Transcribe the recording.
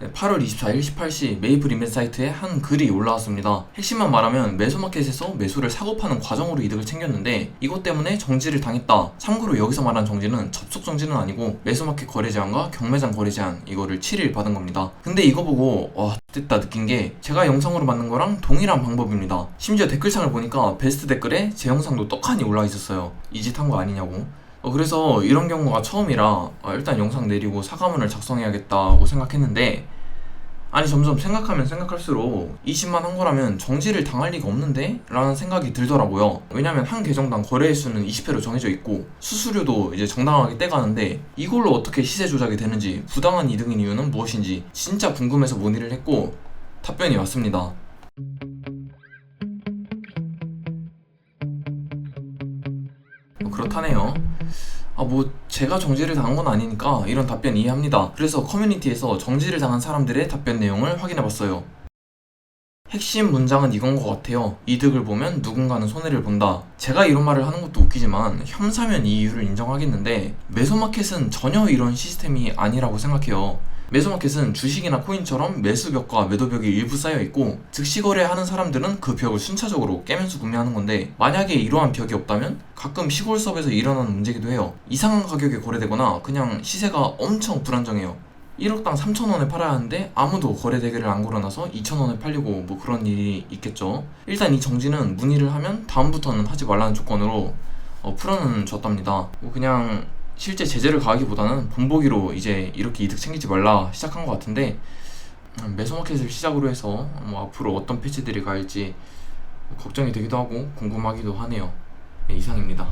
네, 8월 24일 18시 메이플 인벤 사이트에 한 글이 올라왔습니다. 핵심만 말하면 매수마켓에서 매수를 사고 파는 과정으로 이득을 챙겼는데 이것 때문에 정지를 당했다. 참고로 여기서 말한 정지는 접속 정지는 아니고 매수마켓 거래 제한과 경매장 거래 제한 이거를 7일 받은 겁니다. 근데 이거 보고 와 됐다 느낀 게 제가 영상으로 만든 거랑 동일한 방법입니다. 심지어 댓글창을 보니까 베스트 댓글에 제 영상도 떡하니 올라 있었어요. 이 짓 한 거 아니냐고. 어, 그래서 이런 경우가 처음이라 어, 일단 영상 내리고 사과문을 작성해야겠다고 생각했는데 아니 점점 생각하면 생각할수록 20만 한 거라면 정지를 당할 리가 없는데? 라는 생각이 들더라고요. 왜냐면 한 계정당 거래 횟수는 20회로 정해져 있고 수수료도 이제 정당하게 떼가는데 이걸로 어떻게 시세 조작이 되는지 부당한 이득인 이유는 무엇인지 진짜 궁금해서 문의를 했고 답변이 왔습니다. 뭐 그렇다네요 아, 뭐, 제가 정지를 당한 건 아니니까 이런 답변 이해합니다. 그래서 커뮤니티에서 정지를 당한 사람들의 답변 내용을 확인해 봤어요. 핵심 문장은 이건 것 같아요. 이득을 보면 누군가는 손해를 본다. 제가 이런 말을 하는 것도 웃기지만 혐사면 이 이유를 인정하겠는데 매수마켓은 전혀 이런 시스템이 아니라고 생각해요. 매수마켓은 주식이나 코인처럼 매수벽과 매도벽이 일부 쌓여 있고 즉시 거래하는 사람들은 그 벽을 순차적으로 깨면서 구매하는 건데 만약에 이러한 벽이 없다면 가끔 시골 수업에서 일어나는 문제기도 해요. 이상한 가격에 거래되거나 그냥 시세가 엄청 불안정해요. 1억당 3천원에 팔아야 하는데 아무도 거래 대결을 안 걸어놔서 2천원에 팔리고 뭐 그런 일이 있겠죠. 일단 이 정지는 문의를 하면 다음부터는 하지 말라는 조건으로 어, 풀어는 줬답니다. 뭐 그냥 실제 제재를 가하기보다는 본보기로 이제 이렇게 이득 챙기지 말라 시작한 것 같은데 음, 매소마켓을 시작으로 해서 뭐 앞으로 어떤 패치들이 갈지 걱정이 되기도 하고 궁금하기도 하네요. 네, 이상입니다.